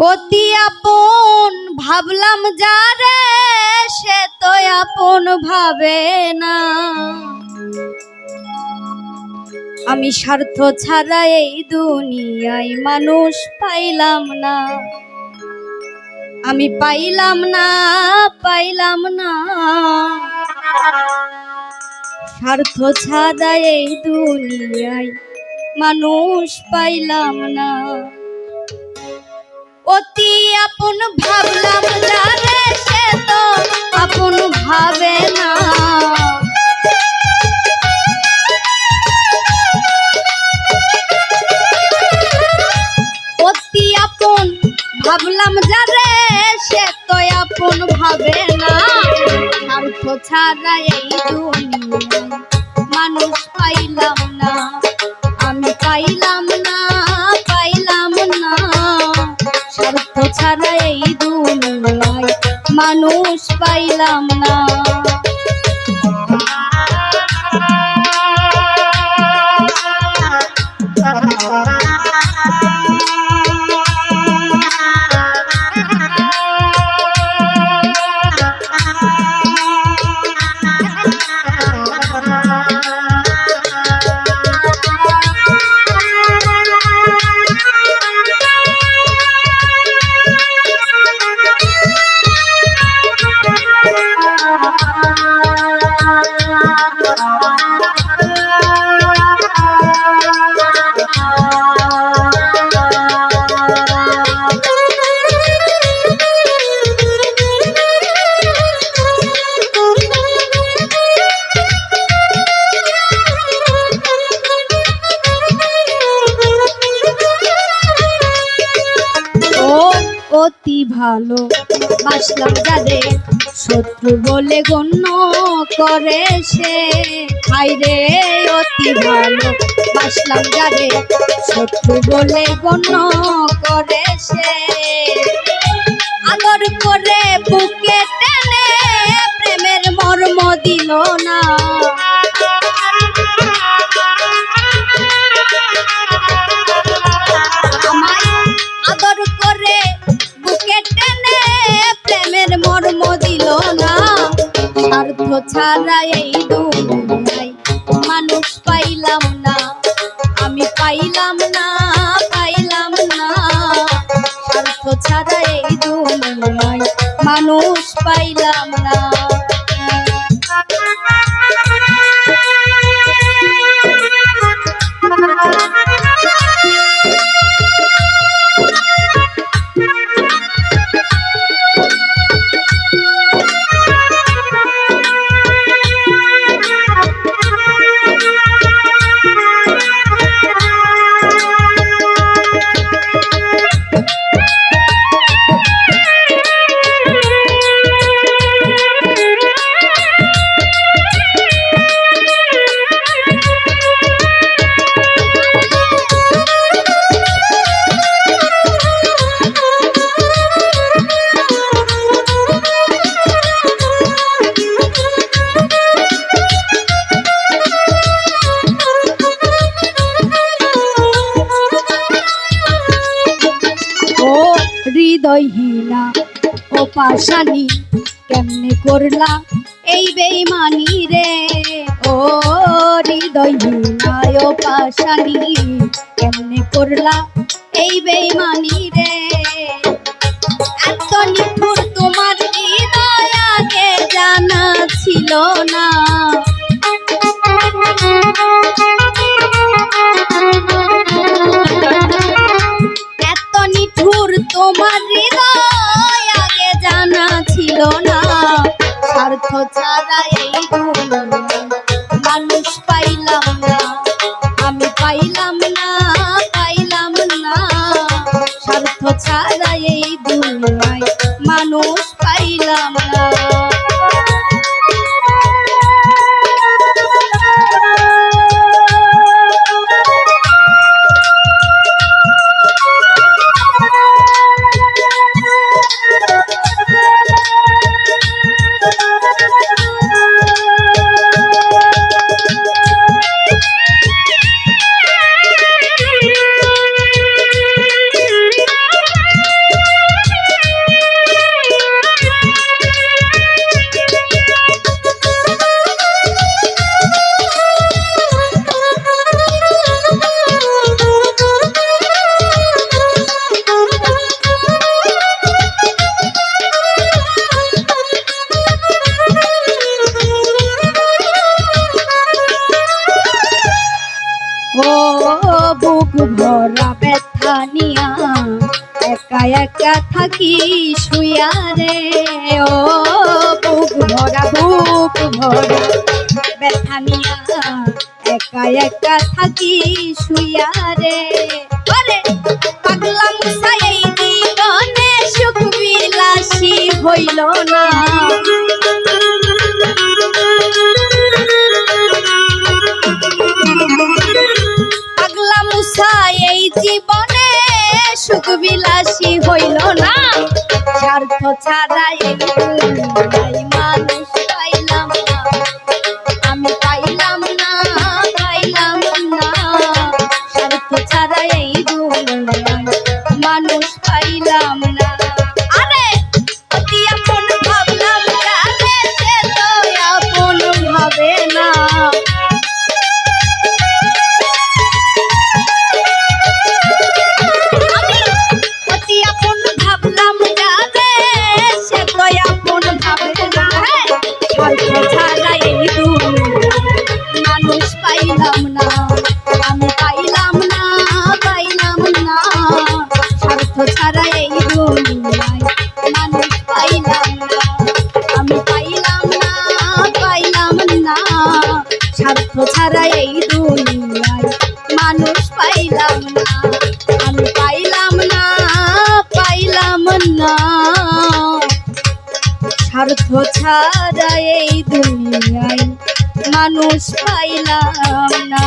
অতি আপন ভাবলাম যারে সে তো আপন ভাবে না। আমি স্বার্থ ছাড়া এই দুনিয়ায় মানুষ পাইলাম না। আমি পাইলাম না পাইলাম না। স্বার্থ ছাড়া এই দুনিয়ায় মানুষ পাইলাম না। অতি আপন ভাবলাম যারে সে তো আপন ভাবে না। অতি আপন ভাবলাম যারে সে তো আপন ভাবে না। স্বার্থ ছাড়া এই মানুষ পাইলাম না। আমি পাইলাম না ছাড়া এই দুনিয়ায় মানুষ পাইলাম না। অতি ভালো। বাসলাম যারে শত্রু বলে গণ্য করে সে। হাইরে অতি ভালো। বাসলাম যারে শত্রু বলে গণ্য করে সে। আদর করে বুকে টেনে প্রেমের মর্ম দিল না। স্বার্থ ছাড়া এই দুনিয়ায় মানুষ পাইলাম না। আমি পাইলাম না পাইলাম না। স্বার্থ ছাড়া এই দুনিয়ায় মানুষ পাইলাম না। ও পাশানি কেমনে করলা এই বেইমানি রে? ও হৃদয়হীনা ও পাশানি কেমনে করলা এই বেইমানি রে? এত নিঠুর তোমার হৃদয় আগে জানা ছিল না। তোমার হৃদয় জানা ছিল না স্বার্থ ছাড়া এই দুনিয়ায় ভরা ব্যথা নিয়া একা একা থাকি শুয়া রে। ও বুক ভরা বুক ভরা ব্যথা নিয়া একা একা থাকি শুয়া রে। আরে পাগলা মুসা এই জীবনে সুখ বিলাসী হইল না। স্বার্থ ছাড়া মানুষ না। আমি পাইলাম না পাইলাম না। মানুষ পাইলাম না। আরে, অতি আপন ভাবলাম না। আমি স্বার্থ ছাড়া এই দুনিয়ায় মানুষ পাইলাম না।